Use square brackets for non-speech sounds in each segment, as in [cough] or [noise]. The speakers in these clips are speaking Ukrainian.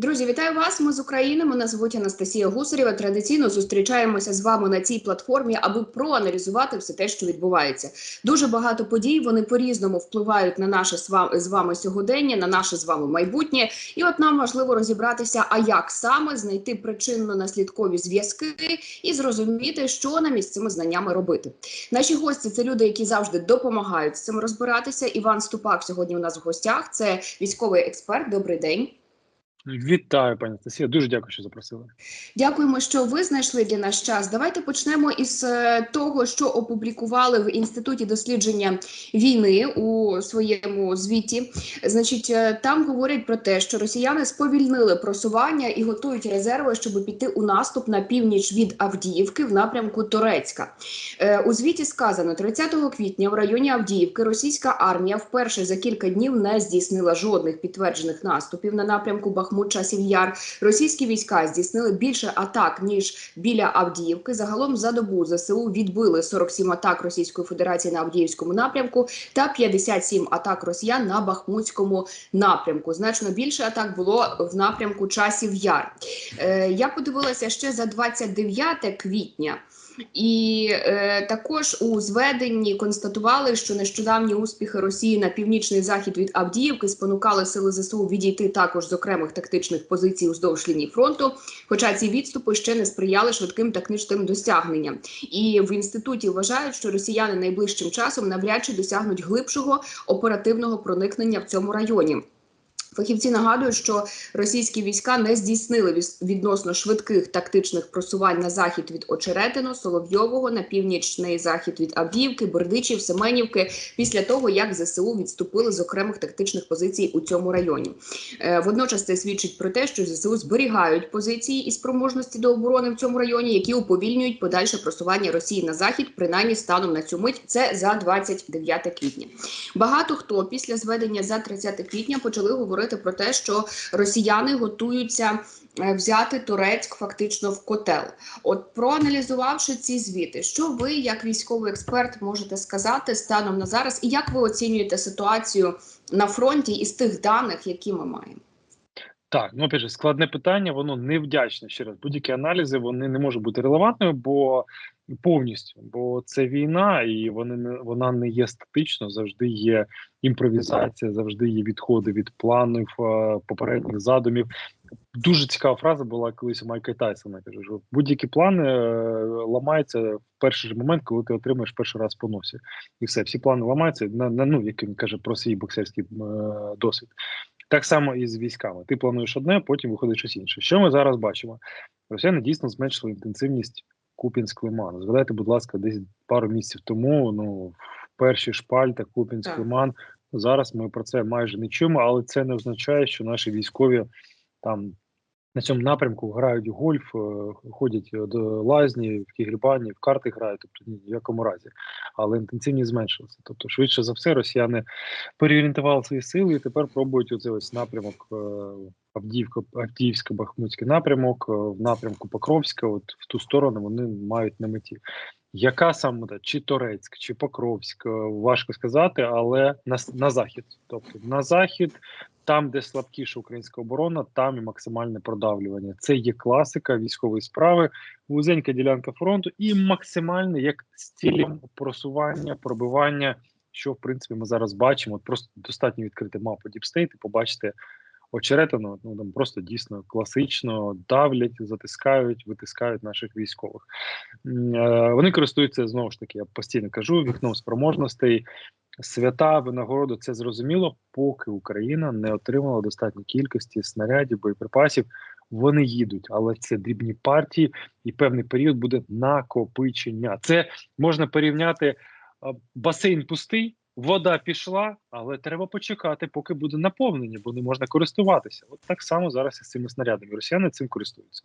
Друзі, вітаю вас. Ми з України. Мене звуть Анастасія Гусарєва. Традиційно зустрічаємося з вами на цій платформі, аби проаналізувати все те, що відбувається. Дуже багато подій. Вони по-різному впливають на наше з вами сьогодення, на наше з вами майбутнє. І от нам важливо розібратися, а як саме знайти причинно-наслідкові зв'язки і зрозуміти, що нам із цими знаннями робити. Наші гості це люди, які завжди допомагають з цим розбиратися. Іван Ступак сьогодні у нас в гостях. Це військовий експерт. Добрий день. Вітаю, пані Анастасія. Дуже дякую, що запросили. Дякуємо, що ви знайшли для нас час. Давайте почнемо із е, того, що опублікували в інституті дослідження війни у своєму звіті. Значить, е, там говорять про те, що росіяни сповільнили просування і готують резерви, щоб піти у наступ на північ від Авдіївки в напрямку Торецька. Е, У звіті сказано, 30 квітня в районі Авдіївки російська армія вперше за кілька днів не здійснила жодних підтверджених наступів на напрямку Бахмут часів Яр. Російські війська здійснили більше атак ніж біля Авдіївки. Загалом за добу ЗСУ відбили 47 атак Російської Федерації на Авдіївському напрямку та 57 атак Росіян на Бахмутському напрямку. Значно більше атак було в напрямку часів Яр. Е, я подивилася ще за 29 квітня. І е, також у зведенні констатували, що нещодавні успіхи Росії на північний захід від Авдіївки спонукали сили ЗСУ відійти також з окремих тактичних позицій уздовж лінії фронту. Хоча ці відступи ще не сприяли швидким тактичним досягненням. І в інституті вважають, що росіяни найближчим часом навряд чи досягнуть глибшого оперативного проникнення в цьому районі. Фахівці нагадують, що російські війська не здійснили відносно швидких тактичних просувань на захід від Очеретино, Соловйового, на північний захід від Авдіївки, Бердичів, Семенівки, після того як ЗСУ відступили з окремих тактичних позицій у цьому районі. Е, Водночас це свідчить про те, що ЗСУ зберігають позиції і спроможності до оборони в цьому районі, які уповільнюють подальше просування Росії на захід, принаймні станом на цю мить. Це за 29 квітня. Багато хто після зведення за 30 квітня почали говорити про те, що росіяни готуються е, взяти Турецьк фактично в котел. От проаналізувавши ці звіти, що ви, як військовий експерт, можете сказати станом на зараз, і як ви оцінюєте ситуацію на фронті із тих даних, які ми маємо? Так, ну опять же, складне питання, воно невдячне ще раз. Будь-які аналізи вони не можуть бути релевантними, бо повністю, бо це війна, і вони не вона не є статично. Завжди є імпровізація, завжди є відходи від планів е, попередніх задумів. Дуже цікава фраза була колись у Майка Тайсона. Каже, що будь-які плани е, ламаються в перший же момент, коли ти отримаєш перший раз по носі, і все, всі плани ламаються на, на ну як він каже про свій боксерський е, досвід. Так само і з військами. Ти плануєш одне, потім виходить щось інше. Що ми зараз бачимо? Росіяни дійсно зменшили інтенсивність купінськ лиману. Згадайте, будь ласка, десь пару місяців тому. Ну в перші шпальта Купінськ лиман. Зараз ми про це майже не чуємо, але це не означає, що наші військові там на цьому напрямку грають гольф, е, ходять е, до лазні, в кігрібані, в карти грають, тобто ні в якому разі. Але інтенсивність зменшилася. Тобто, швидше за все, росіяни переорієнтували свої сили і тепер пробують оцей ось напрямок е, Авдіївка, Авдіївська, Бахмутський напрямок, в напрямку Покровська, от в ту сторону вони мають на меті. Яка саме чи Торецьк, чи Покровськ, е, важко сказати, але на, на захід. Тобто на захід, там, де слабкіша українська оборона, там і максимальне продавлювання. Це є класика військової справи, вузенька ділянка фронту і максимальне як з цілем просування, пробивання, що в принципі ми зараз бачимо. Просто достатньо відкрити мапу Діпстейт і побачити очеретину. Ну там просто дійсно класично давлять, затискають, витискають наших військових. Е, Вони користуються знову ж таки, я постійно кажу, вікном спроможностей. Свята винагороду це зрозуміло, поки Україна не отримала достатньої кількості снарядів, боєприпасів. Вони їдуть, але це дрібні партії, і певний період буде накопичення. Це можна порівняти басейн пустий, вода пішла, але треба почекати, поки буде наповнення, бо не можна користуватися. От так само зараз із цими снарядами. Росіяни цим користуються.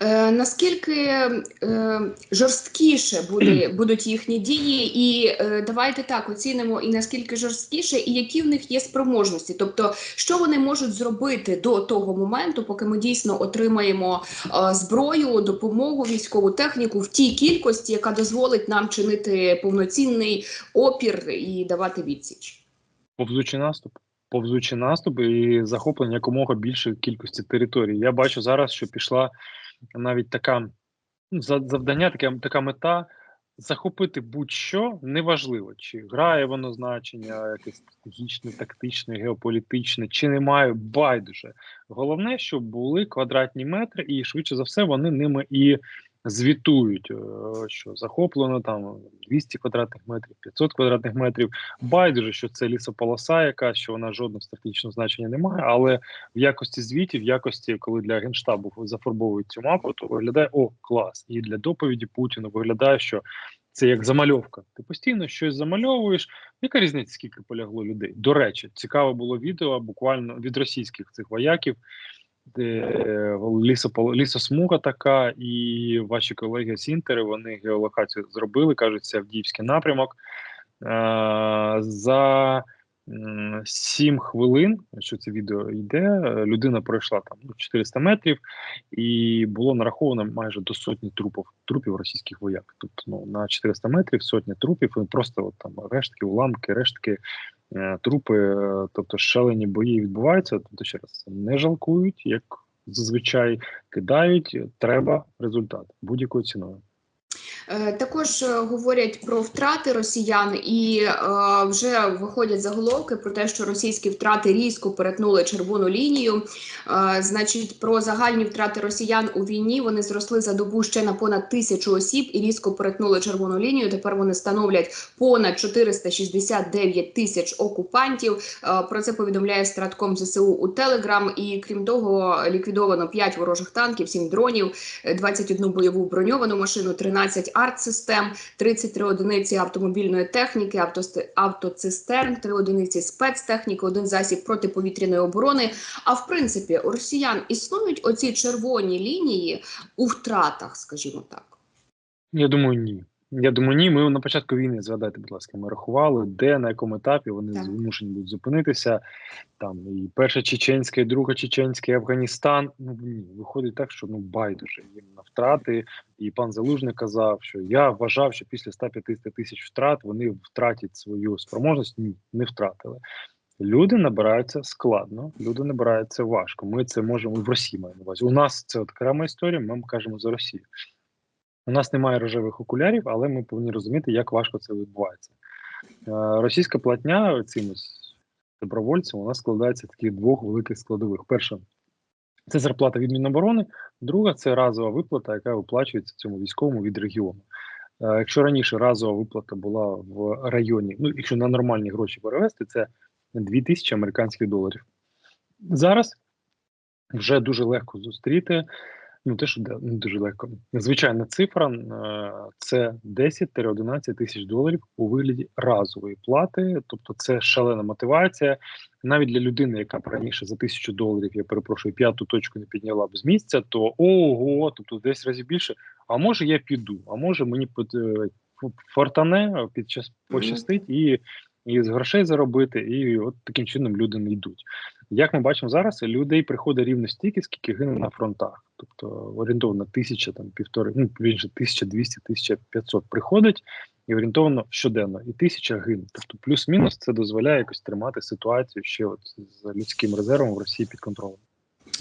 Е, наскільки е, жорсткіше буде, [clears throat] будуть їхні дії, і е, давайте так оцінимо і наскільки жорсткіше, і які в них є спроможності. Тобто, що вони можуть зробити до того моменту, поки ми дійсно отримаємо е, зброю, допомогу, військову техніку в тій кількості, яка дозволить нам чинити повноцінний опір і давати відсіч. Повзучий наступ. Повзучий наступ і захоплення якомога більшої кількості територій. Я бачу зараз, що пішла навіть така ну, завдання, така, така мета захопити будь-що неважливо, чи грає воно значення, якесь стратегічне, тактичне, геополітичне, чи немає байдуже. Головне, щоб були квадратні метри, і швидше за все вони ними і звітують, е, що захоплено там 200 квадратних метрів, 500 квадратних метрів. Байдуже, що це лісополоса, яка що вона жодного стратегічного значення не має, але в якості звітів, в якості, коли для генштабу зафарбовують цю мапу, то виглядає о клас. І для доповіді Путіну виглядає, що це як замальовка. Ти постійно щось замальовуєш. Яка різниця, скільки полягло людей? До речі, цікаве було відео буквально від російських цих вояків. Е, лісопол- лісосмуга така, і ваші колеги з Інтери вони геолокацію зробили, кажуть, це Авдіївський напрямок. Е, за 7 хвилин, що це відео йде, е, людина пройшла там ну, 400 метрів, і було нараховано майже до сотні трупів трупів російських вояк. Тобто ну, на 400 метрів сотня трупів, і просто от, там рештки, уламки, рештки, е, трупи, е, тобто шалені бої відбуваються. Тобто, ще раз не жалкують, як зазвичай кидають. Треба результат будь-якою ціною. Е, Також е, говорять про втрати росіян і е, вже виходять заголовки про те, що російські втрати різко перетнули червону лінію. Значить, про загальні втрати росіян у війні вони зросли за добу ще на понад тисячу осіб і різко перетнули червону лінію. Тепер вони становлять понад 469 тисяч окупантів. Про це повідомляє стратком ЗСУ у Телеграм. І крім того, ліквідовано 5 ворожих танків, 7 дронів, е, 21 бойову броньовану машину, 13 артсистем, 33 одиниці автомобільної техніки, автосте- автоцистерн, 3 одиниці спецтехніки, один засіб протиповітряної оборони. А в принципі, у росіян існують оці червоні лінії у втратах, скажімо так. Я думаю, ні. Я думаю, ні. Ми на початку війни згадайте, будь ласка, ми рахували, де на якому етапі вони Так. змушені будуть зупинитися. Там і перша чеченська, і друга чеченська, і Афганістан. Ну ні, виходить так, що ну байдуже їм на втрати. І пан Залужний казав, що я вважав, що після 150 тисяч втрат вони втратять свою спроможність. Ні, не втратили. Люди набираються складно, люди набираються важко. Ми це можемо в Росії маємо на увазі. У нас це окрема історія. Ми кажемо за Росію. У нас немає рожевих окулярів, але ми повинні розуміти, як важко це відбувається. Е, Російська платня цим добровольцям вона складається з таких двох великих складових. Перша це зарплата від Міноборони, друга це разова виплата, яка виплачується цьому військовому від регіону. Е, Якщо раніше разова виплата була в районі, ну якщо на нормальні гроші перевести, це 2000 американських доларів. Зараз вже дуже легко зустріти. Ну, те, що да, ну, дуже легко. Звичайна цифра е, це 10-11 тисяч доларів у вигляді разової плати. Тобто, це шалена мотивація. Навіть для людини, яка раніше за тисячу доларів, я перепрошую, п'яту точку не підняла б з місця, то ого, тобто десь разів більше. А може я піду, а може мені е, фортане під час пощастить і, і з грошей заробити, і от таким чином люди не йдуть. Як ми бачимо зараз, людей приходить рівно стільки, скільки гине на фронтах. Тобто орієнтовно тисяча, там півтори, ну більше 1200, 1500 приходить і орієнтовно щоденно, і тисяча гине. Тобто, плюс-мінус це дозволяє якось тримати ситуацію ще от з людським резервом в Росії під контролем.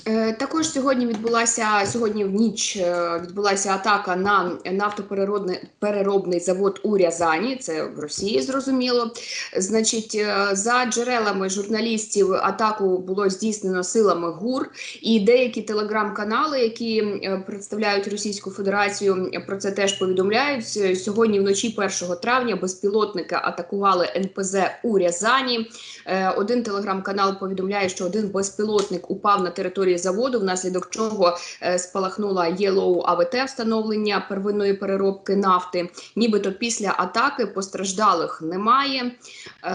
Е, Також сьогодні відбулася сьогодні в ніч е, відбулася атака на нафтопереробний завод у Рязані. Це в Росії зрозуміло. Значить, е, за джерелами журналістів атаку було здійснено силами ГУР, і деякі телеграм-канали, які представляють Російську Федерацію, про це теж повідомляють. Сьогодні вночі 1 травня безпілотники атакували НПЗ у Рязані. Один телеграм-канал повідомляє, що один безпілотник упав на території заводу, внаслідок чого е, спалахнула Yellow АВТ встановлення первинної переробки нафти. Нібито після атаки постраждалих немає. Е,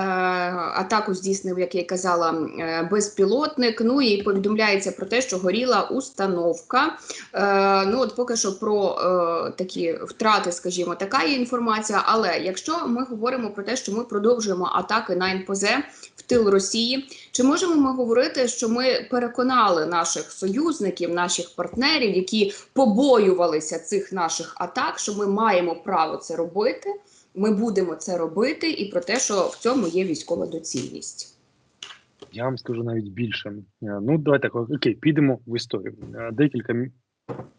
Атаку здійснив, як я казала, е, безпілотник. Ну і повідомляється про те, що горіла установка. Ну от поки що про такі втрати, скажімо, така є інформація. Але якщо ми говоримо про те, що ми продовжуємо атаки на НПЗ в тил Росії, чи можемо ми говорити, що ми переконали наших союзників, наших партнерів, які побоювалися цих наших атак, що ми маємо право це робити? Ми будемо це робити, і про те, що в цьому є військова доцільність. Я вам скажу навіть більше. Е, Ну, давайте так, окей, підемо в історію. Е, Декілька мі-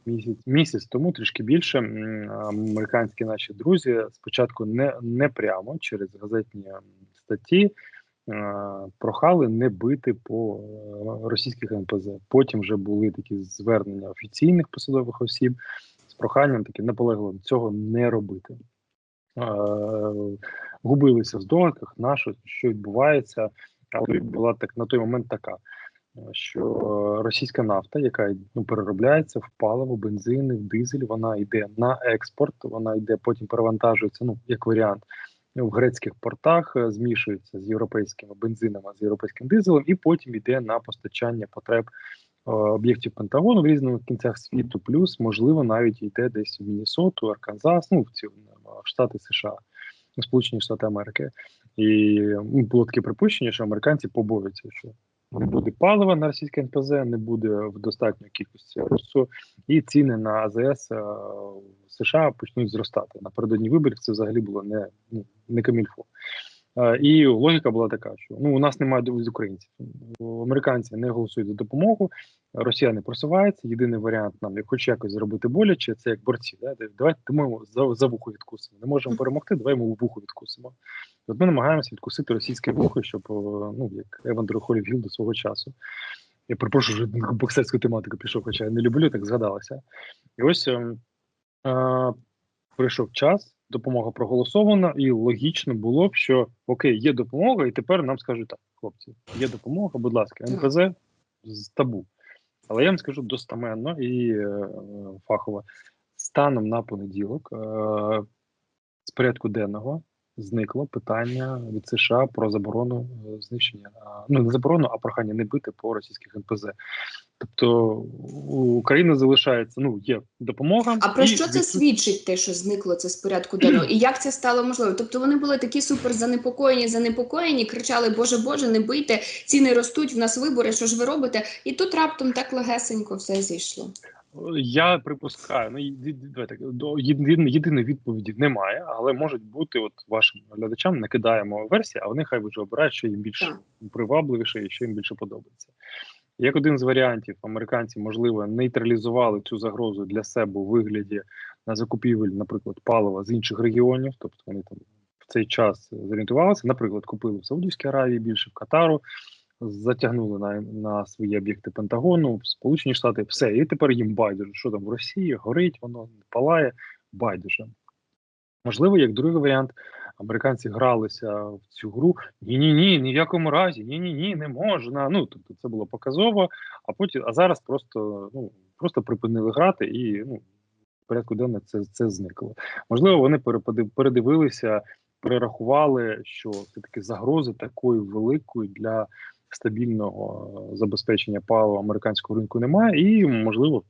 місяць, місяць тому, трішки більше, американські наші друзі спочатку не, не прямо через газетні статті прохали не бити по е, російських НПЗ. Потім вже були такі звернення офіційних посадових осіб з проханням таки наполегливо цього не робити. Е, губилися в здогадках, на що, що відбувається. Але була так на той момент така, е, що е, російська нафта, яка ну, переробляється в паливо, бензини, в дизель, вона йде на експорт, вона йде, потім перевантажується, ну як варіант, в грецьких портах, е, змішується з європейськими бензинами, з європейським дизелем, і потім йде на постачання потреб е, об'єктів Пентагону в різних кінцях світу. Плюс, можливо, навіть йде десь в Міннесоту, Арканзас, ну в ці в Штати США, Сполучені Штати Америки. І було таке припущення, що американці побоюються, що не буде палива на російське НПЗ, не буде в достатньої кількості ресурсу, і ціни на АЗС е, в США почнуть зростати. Напередодні виборів це взагалі було не, ну, не камільфо. Е, І логіка була така, що ну у нас немає друзів українців. Американці не голосують за допомогу, Росія не просувається. Єдиний варіант нам, як хоч якось зробити боляче, це як борці. Да? Давайте ми за, за вухо відкусимо. Не можемо перемогти, давай ми вухо відкусимо. От ми намагаємося відкусити російське вухо, щоб ну як Евандер Холівгіл до свого часу. Я перепрошую, що боксерську тематику пішов, хоча я не люблю, так згадалося. І ось е, е, прийшов час, допомога проголосована, і логічно було б, що окей, є допомога, і тепер нам скажуть так, хлопці, є допомога, будь ласка, НПЗ з табу. Але я вам скажу достаменно і е, фахово. Станом на понеділок е, з порядку денного зникло питання від США про заборону е, знищення. Ну не заборону, а прохання не бити по російських НПЗ. Тобто у України залишається ну є допомога. А про що це відсут- свідчить, те, що зникло це з порядку денного? І як це стало можливо? Тобто вони були такі супер занепокоєні, занепокоєні, кричали: Боже, Боже, не бийте, ціни ростуть, в нас вибори, що ж ви робите? І тут раптом так легесенько все зійшло. Я припускаю, ну давайте єдиної відповіді немає, але можуть бути от вашим глядачам накидаємо версії, а вони хай вже обирають, що їм більш привабливіше і що їм більше подобається. Як один з варіантів, американці можливо нейтралізували цю загрозу для себе у вигляді на закупівель, наприклад, палива з інших регіонів, тобто вони там в цей час зорієнтувалися, наприклад, купили в Саудівській Аравії більше в Катару, затягнули на, на свої об'єкти Пентагону, Сполучені Штати, все, і тепер їм байдуже, що там в Росії, горить, воно палає, байдуже. Можливо, як другий варіант, американці гралися в цю гру. Ні, ні, ні, ні в якому разі, ні, ні, ні, не можна. Ну тобто це було показово, а потім, а зараз просто ну просто припинили грати і ну порядку денного це, це зникло. Можливо, вони передивилися, перерахували, що все таки загрози такої великої для стабільного е, забезпечення палива американського ринку немає, і можливо,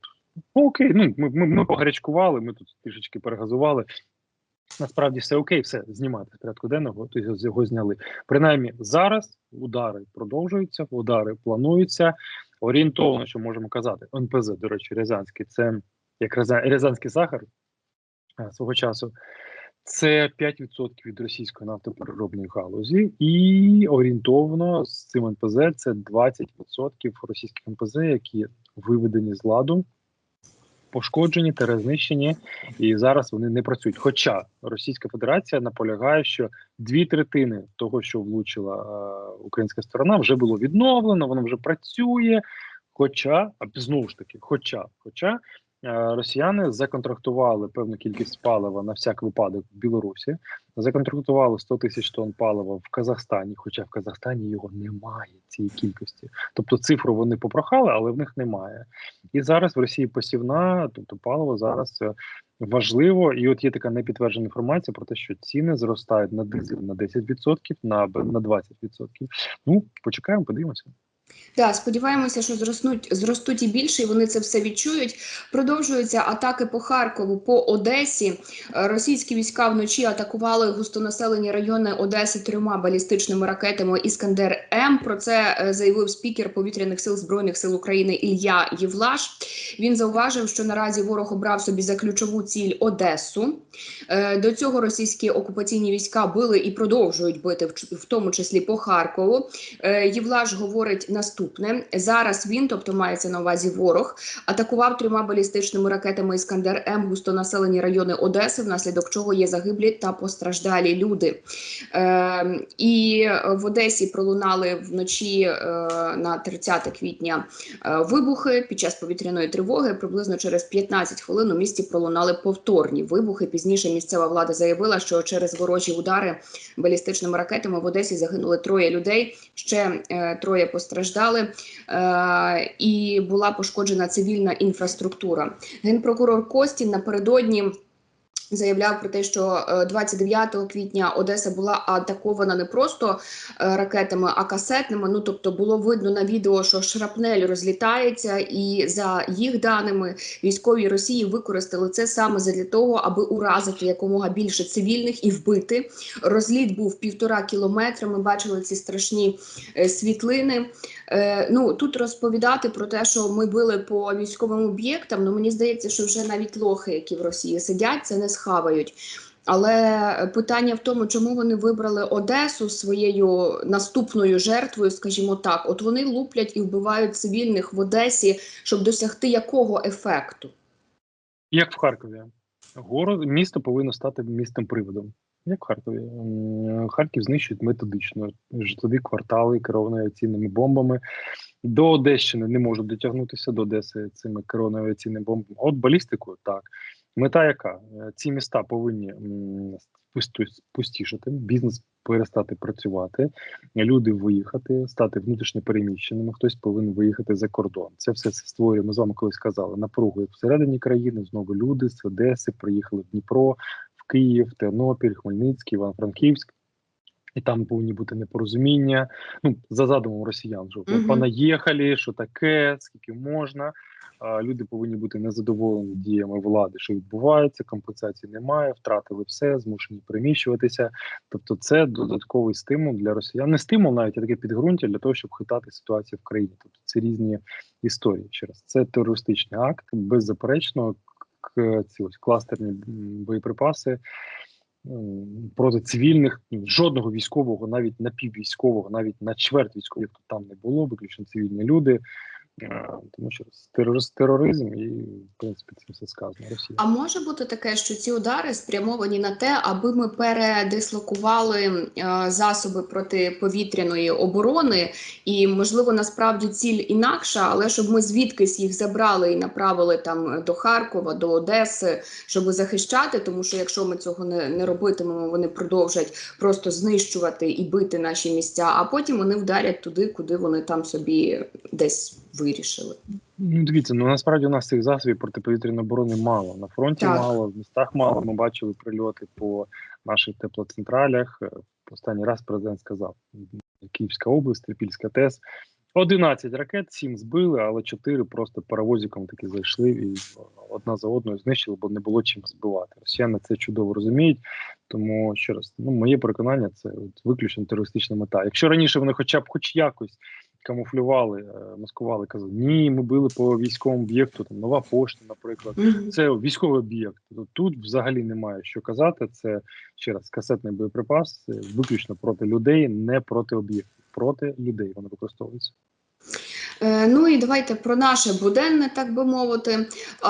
ну окей, ну ми, ми, ми погарячкували, ми тут трішечки перегазували. Насправді все окей, все знімати з порядку денного, то його, його зняли. Принаймні зараз удари продовжуються, удари плануються. Орієнтовно, що можемо казати, НПЗ, до речі, Рязанський, це як Рязанський сахар свого часу. Це 5% від російської нафтопереробної галузі, і орієнтовно з цим НПЗ це 20% російських НПЗ, які виведені з ладу, пошкоджені та знищені, і зараз вони не працюють. Хоча Російська Федерація наполягає, що дві третини того, що влучила е, українська сторона, вже було відновлено, воно вже працює. Хоча, знову ж таки, хоча, хоча росіяни законтрактували певну кількість палива на всяк випадок в Білорусі, законтрактували 100 тисяч тонн палива в Казахстані, хоча в Казахстані його немає цієї кількості. Тобто цифру вони попрохали, але в них немає. І зараз в Росії посівна, тобто паливо зараз важливо. І от є така непідтверджена інформація про те, що ціни зростають на дизель на 10%, на, на 20%. Ну, почекаємо, подивимося. Да, сподіваємося, що зростуть, зростуть і більше, і вони це все відчують. Продовжуються атаки по Харкову, по Одесі. Е, Російські війська вночі атакували густонаселені райони Одеси трьома балістичними ракетами Іскандер М. Про це е, заявив спікер повітряних сил збройних сил України Ілля Євлаш. Він зауважив, що наразі ворог обрав собі за ключову ціль Одесу. Е, До цього російські окупаційні війська били і продовжують бити, в тому числі по Харкову. Євлаш говорить наступне: зараз він, тобто мається на увазі ворог, атакував трьома балістичними ракетами Іскандер М густонаселені райони Одеси, внаслідок чого є загиблі та постраждалі люди. Е, і в Одесі пролунали вночі е, на 30 квітня е, вибухи під час повітряної тривоги. Приблизно через 15 хвилин у місті пролунали повторні вибухи. Пізніше місцева влада заявила, що через ворожі удари балістичними ракетами в Одесі загинули троє людей. Ще е, троє постраждали, е, і була пошкоджена цивільна інфраструктура. Генпрокурор Костін напередодні. Заявляв про те, що е, 29 квітня Одеса була атакована не просто е, ракетами, а касетними. Ну тобто було видно на відео, що шрапнель розлітається, і за їх даними військові Росії використали це саме для того, аби уразити якомога більше цивільних і вбити. Розліт був півтора кілометра. Ми бачили ці страшні е, світлини. Е, ну тут розповідати про те, що ми били по військовим об'єктам. Ну мені здається, що вже навіть лохи, які в Росії сидять, це не схавають. Але питання в тому, чому вони вибрали Одесу своєю наступною жертвою, скажімо так, от вони луплять і вбивають цивільних в Одесі, щоб досягти якого ефекту? Як в Харкові. Город, місто повинно стати містом приводом. Як в Харкові. Харків знищують методично житлові квартали, керовані авіаційними бомбами. До Одещини не можуть дотягнутися до Одеси цими керованими авіаційними бомбами. От балістикою так. Мета яка? Е, Ці міста повинні пустішати, бізнес перестати працювати, люди виїхати, стати внутрішньо переміщеними. Хтось повинен виїхати за кордон. Це все створює. Ми з вами колись казали напругу всередині країни. Знову люди з Одеси приїхали в Дніпро, Київ, Тернопіль, Хмельницький, Івано-Франківськ. І там повинні бути непорозуміння. Ну за задумом росіян, що Мгм. понаїхали, що таке, скільки можна. А, Люди повинні бути незадоволені діями влади, що відбувається, компенсації немає, втратили все, змушені переміщуватися. Тобто, це додатковий стимул для росіян. Не стимул, навіть а таке підґрунтя для того, щоб хитати ситуацію в країні. Тобто це різні історії. Ще раз це терористичний акт, беззаперечно, ці ось кластерні боєприпаси. Проти цивільних жодного військового, навіть напіввійськового, навіть на чверть військових там не було, виключно цивільні люди. Е, Тому що тероризм, і в принципі це все сказано. Росія. А може бути таке, що ці удари спрямовані на те, аби ми передислокували е, засоби протиповітряної оборони, і можливо насправді ціль інакша, але щоб ми звідкись їх забрали і направили там до Харкова, до Одеси, щоб захищати, тому що якщо ми цього не, не робитимемо, вони продовжать просто знищувати і бити наші місця, а потім вони вдарять туди, куди вони там собі десь вирішили. Ну, дивіться, ну насправді у нас цих засобів протиповітряної оборони мало. На фронті Так. мало, в містах мало. Ми бачили прильоти по наших теплоцентралях. Останній раз президент сказав: Київська область, Трипільська ТЕС. 11 ракет, 7 збили, але 4 просто паровозиком таки зайшли і одна за одною знищили, бо не було чим збивати. Росіяни це чудово розуміють. Тому ще раз, ну моє переконання, це от виключно терористична мета. Якщо раніше вони, хоча б хоч якось камуфлювали, е, маскували, казали, ні, ми били по військовому об'єкту, там нова пошта, наприклад. Це військовий об'єкт. Тут взагалі немає що казати. Це ще раз касетний боєприпас, це виключно проти людей, не проти об'єктів. Проти людей вони використовуються. Е, Ну і давайте про наше буденне, так би мовити.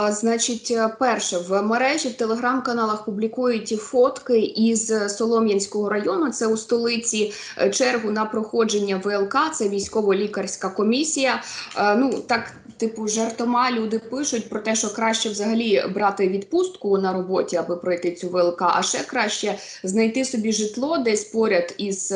Значить, е, перше в мережі в телеграм-каналах публікують фотки із Солом'янського району. Це у столиці е, чергу на проходження ВЛК. Це військово-лікарська комісія. Ну так, типу, жартома люди пишуть про те, що краще взагалі брати відпустку на роботі, аби пройти цю ВЛК, а ще краще знайти собі житло десь поряд із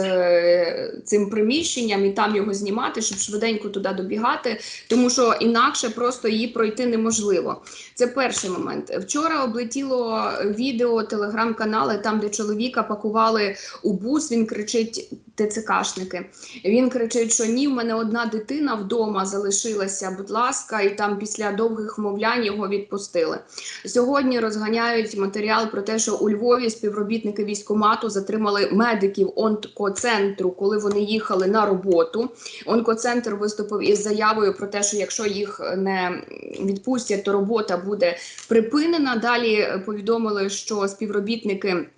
цим приміщенням і там його знімати, щоб швиденько туди добігати спостерігати, тому що інакше просто її пройти неможливо. Це перший момент. Вчора облетіло відео телеграм-канали, там де чоловіка пакували у бус. Він кричить ТЦКшники. Він кричить, що ні, в мене одна дитина вдома залишилася, будь ласка, і там після довгих вмовлянь його відпустили. Сьогодні розганяють матеріал про те, що у Львові співробітники військкомату затримали медиків онкоцентру, коли вони їхали на роботу. Онкоцентр виступив із заявою про те, що якщо їх не відпустять, то робота буде припинена. Далі повідомили, що співробітники.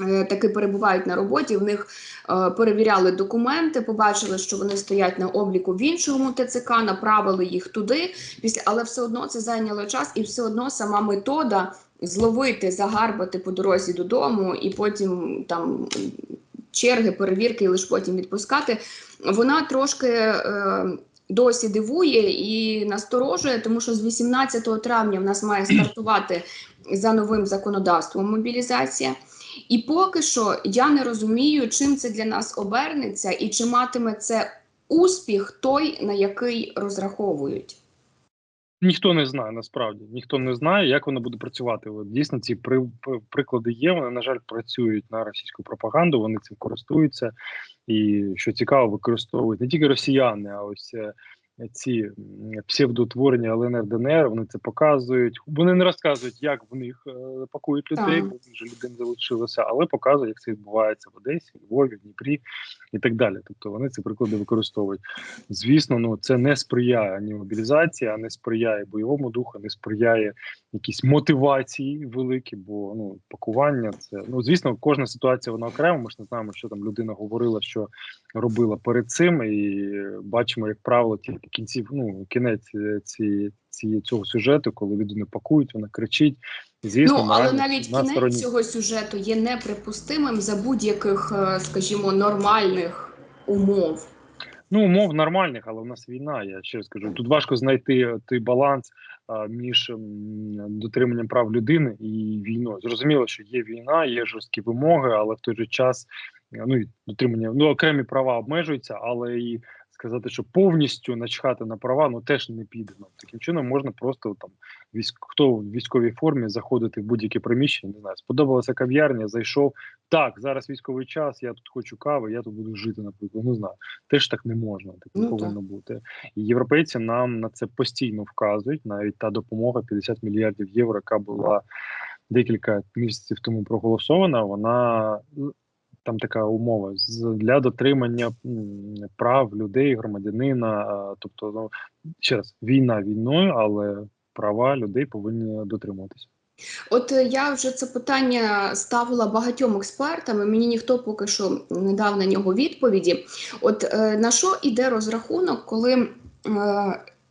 е, Таки перебувають на роботі. В них е, перевіряли документи, побачили, що вони стоять на обліку в іншому ТЦК, направили їх туди. Після але все одно це зайняло час, і все одно сама метода зловити, загарбати по дорозі додому, і потім там черги, перевірки, і лише потім відпускати. Вона трошки. Е, Досі дивує і насторожує, тому що з 18 травня в нас має стартувати за новим законодавством мобілізація. І поки що я не розумію, чим це для нас обернеться, і чи матиме це успіх той, на який розраховують. Ніхто не знає насправді, ніхто не знає, як воно буде працювати. От дійсно ці при, при- приклади є. Вони на жаль працюють на російську пропаганду. Вони цим користуються, і що цікаво, використовують не тільки росіяни, а ось е, ці м, псевдоутворення ЛНР ДНР. Вони це показують. Вони не розказують, як в них е, пакують людей, бо вже людей залишилося, але показують, як це відбувається в Одесі, Львові, Дніпрі і так далі. Тобто вони ці приклади використовують. Звісно, ну це не сприяє ані мобілізації, а не сприяє бойовому духу, не сприяє якійсь мотивації великі, бо ну пакування це ну звісно, кожна ситуація вона окрема. Ми ж не знаємо, що там людина говорила, що робила перед цим, і бачимо, як правило, тільки кінців, ну кінець е, цієї цієї цього сюжету, коли людину пакують, вона кричить. Звісно, ну але навіть кінець стороні. цього сюжету є неприпустимим за будь-яких, е, скажімо, нормальних умов. Ну, умов нормальних, але в нас війна. Я ще раз кажу. Тут важко знайти той баланс а, між дотриманням прав людини і війною. Зрозуміло, що є війна, є жорсткі вимоги, але в той же час е, ну і дотримання ну окремі права обмежуються, але і сказати, що повністю начхати на права, ну теж не піде. Ну, таким чином можна просто там військ, хто в військовій формі заходити в будь-яке приміщення. Не знаю, сподобалася кав'ярня, зайшов. Так, зараз військовий час, я тут хочу кави, я тут буду жити, наприклад. Ну знаю, теж так не можна, так не Ну, повинно бути. І європейці нам на це постійно вказують. Навіть та допомога 50 мільярдів євро, яка була декілька місяців тому проголосована. Вона там така умова для дотримання прав людей, громадянина. Тобто, ну ще раз, війна війною, але права людей повинні дотримуватися. От е, я вже це питання ставила багатьом експертам, і мені ніхто поки що не дав на нього відповіді. От е, на що іде розрахунок, коли е,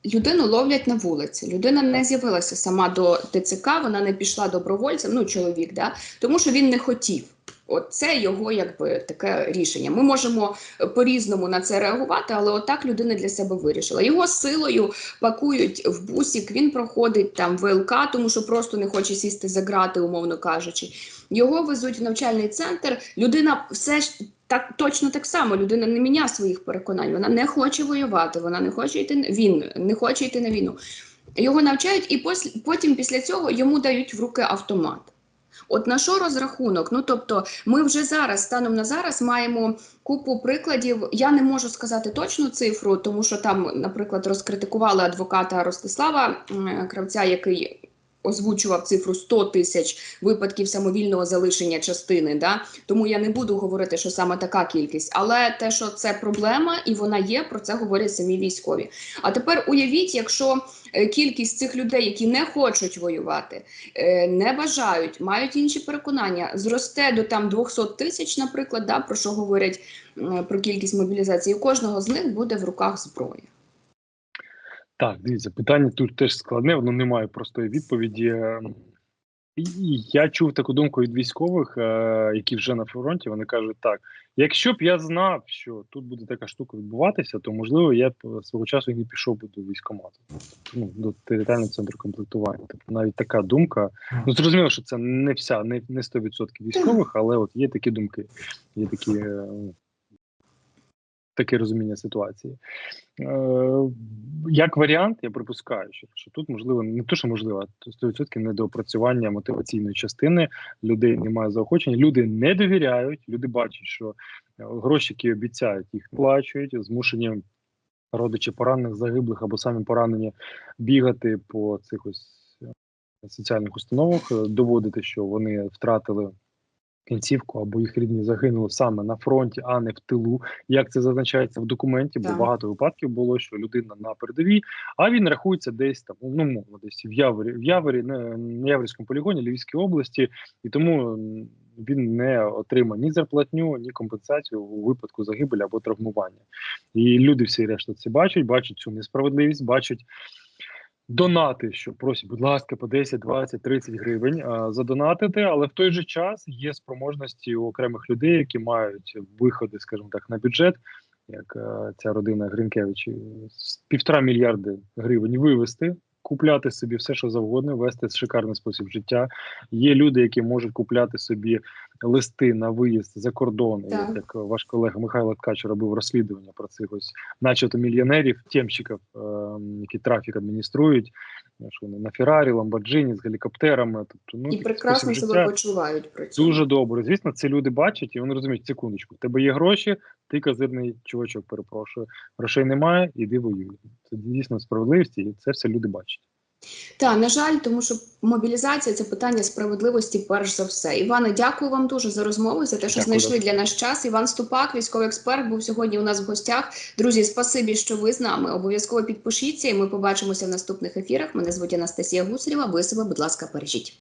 людину ловлять на вулиці? Людина не з'явилася сама до ТЦК, вона не пішла добровольцем, ну чоловік, да, тому що він не хотів. От це його якби таке рішення. Ми можемо е, по-різному на це реагувати, але отак людина для себе вирішила. Його силою пакують в бусік, він проходить там ВЛК, тому що просто не хоче сісти за грати, умовно кажучи. Його везуть в навчальний центр. Людина все ж так точно так само. Людина не міняє своїх переконань. Вона не хоче воювати, вона не хоче йти він не хоче йти на війну. Його навчають, і потім після цього йому дають в руки автомат. От на що розрахунок? Ну тобто, ми вже зараз, станом на зараз, маємо купу прикладів. Я не можу сказати точну цифру, тому що там, наприклад, розкритикували адвоката Ростислава Кравця, який озвучував цифру 100 тисяч випадків самовільного залишення частини. Да? Тому я не буду говорити, що саме така кількість, але те, що це проблема, і вона є, про це говорять самі військові. А тепер уявіть, якщо е, кількість цих людей, які не хочуть воювати, е, не бажають, мають інші переконання, зросте до там 200 тисяч, наприклад, да, про що говорять про кількість мобілізації. У кожного з них буде в руках зброя. Так, дивіться, питання тут теж складне, воно не має простої відповіді. Я чув таку думку від військових, е, які вже на фронті. Вони кажуть, так: якщо б я знав, що тут буде така штука відбуватися, то можливо я б е, свого часу і не пішов би до військкомату, ну, до територіального центру комплектування. Тобто навіть така думка. Ну зрозуміло, що це не вся, не, не 100% військових, але от є такі думки, є такі. Таке розуміння ситуації. Е, як варіант, я припускаю, що, що тут можливо не то, що можливо, а 100% недоопрацювання мотиваційної частини людей немає заохочення. Люди не довіряють, люди бачать, що е, гроші, які обіцяють, їх плачують, змушені родичі поранених загиблих або самі поранені бігати по цих ось е, соціальних установах, доводити, що вони втратили кінцівку або їх рідні загинули саме на фронті, а не в тилу. Як це зазначається в документі? Бо Так. багато випадків було, що людина на передовій, а він рахується десь там, ну мовно, десь в Яворі, в Яворі, на, Яворівському полігоні Львівській області, і тому він не отримає ні зарплатню, ні компенсацію у випадку загибелі або травмування. І люди всі решта це бачать, бачать цю несправедливість, бачать. Донати, що просять, будь ласка, по 10, 20, 30 гривень а, задонатити, але в той же час є спроможності у окремих людей, які мають виходи, скажімо так, на бюджет, як е, ця родина Гринкевич, е, з півтора мільярди гривень вивести, купляти собі все, що завгодно, вести шикарний спосіб життя. Є люди, які можуть купляти собі листи на виїзд за кордон, Так. як ваш колега Михайло Ткач робив розслідування про цих ось, начебто, мільйонерів, темщиків, е, які трафік адмініструють, е, що вони на Феррарі, Ламборджині з гелікоптерами. Тобто, ну І прекрасно себе почувають при цьому. Дуже добре. Звісно, це люди бачать і вони розуміють, секундочку, в тебе є гроші, ти козирний чувачок, перепрошую. Грошей немає, іди воюй. Це дійсно справедливість, і це все люди бачать. Та на жаль, тому що мобілізація це питання справедливості, перш за все. Іване, дякую вам дуже за розмову, за те, що Дякую, знайшли для нас час. Іван Ступак, військовий експерт, був сьогодні у нас в гостях. Друзі, спасибі, що ви з нами. Обов'язково підпишіться, і ми побачимося в наступних ефірах. Мене звуть Анастасія Гусарєва. Ви себе, будь ласка, бережіть.